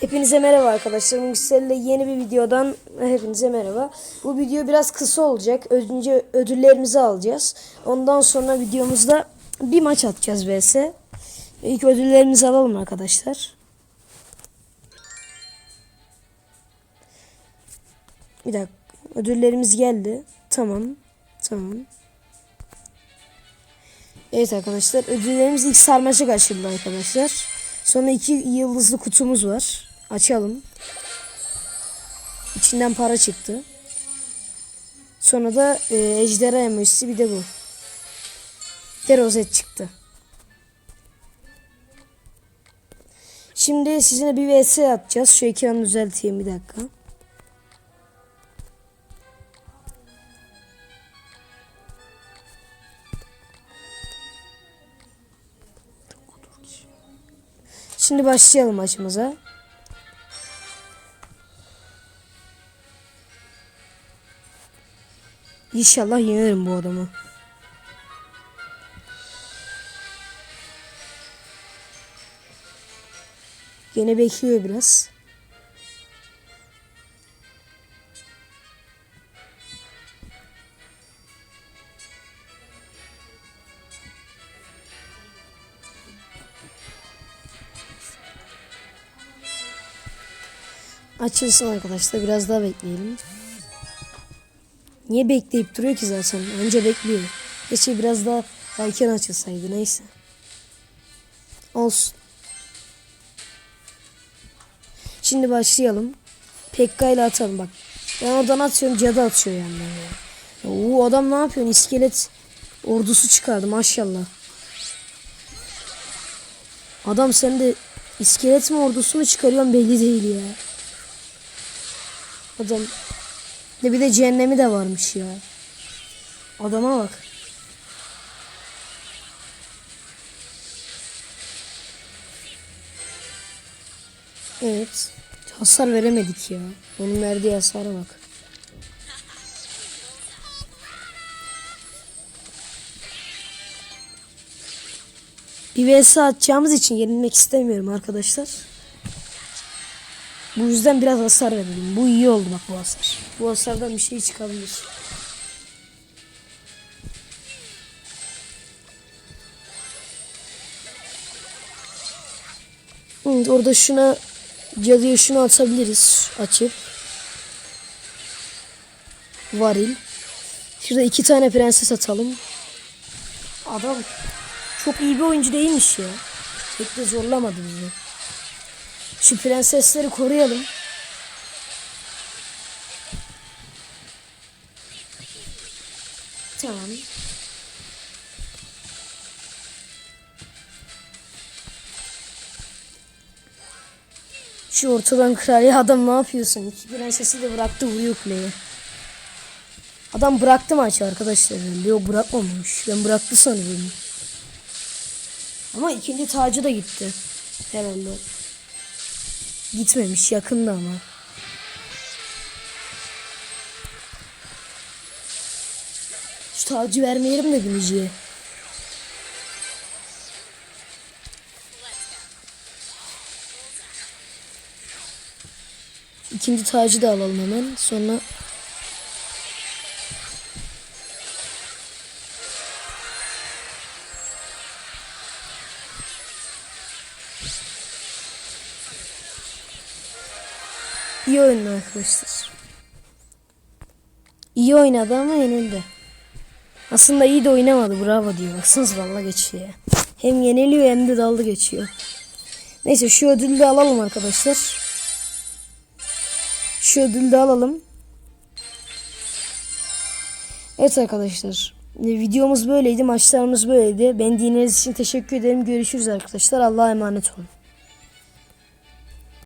Hepinize merhaba arkadaşlar. Müksel'le yeni bir videodan hepinize merhaba. Bu video biraz kısa olacak. Önce ödüllerimizi alacağız. Ondan sonra videomuzda bir maç atacağız vs. İlk ödüllerimizi alalım arkadaşlar. Bir dakika. Ödüllerimiz geldi. Tamam. Tamam. Evet arkadaşlar ödüllerimiz ilk sarmaşık açıldı arkadaşlar. Sonra iki yıldızlı kutumuz var. Açalım. İçinden para çıktı. Sonra da e, ejderha emojisi bir de bu. De rozet çıktı. Şimdi sizinle bir vs atacağız. Şu ekranı düzelteyim bir dakika. Şimdi başlayalım maçımıza. İnşallah yenerim bu adamı. Gene bekliyor biraz. Açılsın arkadaşlar. Biraz daha bekleyelim. Niye bekleyip duruyor ki zaten? Önce bekliyor. Keşke biraz daha erken açılsaydı. Neyse. Olsun. Şimdi başlayalım. Pekka ile atalım bak. Ben oradan atıyorum cadı atıyor yani. Ya. Oo adam ne yapıyor? İskelet ordusu çıkardı maşallah. Adam sen de iskelet mi ordusu mu çıkarıyorsun belli değil ya. Adam de bir de cehennemi de varmış ya. Adama bak. Evet. Hasar veremedik ya. Onun verdiği hasara bak. Bir vs atacağımız için yenilmek istemiyorum arkadaşlar. Bu yüzden biraz hasar verelim. Bu iyi oldu bak bu hasar. Bu hasardan bir şey çıkabilir. Evet, orada şuna cadıya şunu atabiliriz açıp. Varil. Şurada iki tane prenses atalım. Adam çok iyi bir oyuncu değilmiş ya. Pek de zorlamadı bizi. Şu prensesleri koruyalım. Tamam. Şu ortadan kraliye adam ne yapıyorsun? İki prensesi de bıraktı vuruyor kuleye. Adam bıraktı maçı arkadaşlar. Leo bırakmamış. Ben bıraktı sanıyorum. Ama ikinci tacı da gitti. Herhalde. Gitmemiş yakında ama. Şu tacı vermeyelim de gülücüye. İkinci tacı da alalım hemen. Sonra İyi oynadı arkadaşlar. İyi oynadı ama yenildi. Aslında iyi de oynamadı. Bravo diyor. Baksanız valla geçiyor. Hem yeniliyor hem de daldı geçiyor. Neyse şu ödülü de alalım arkadaşlar. Şu ödülü de alalım. Evet arkadaşlar. Videomuz böyleydi. Maçlarımız böyleydi. Ben dinlediğiniz için teşekkür ederim. Görüşürüz arkadaşlar. Allah'a emanet olun.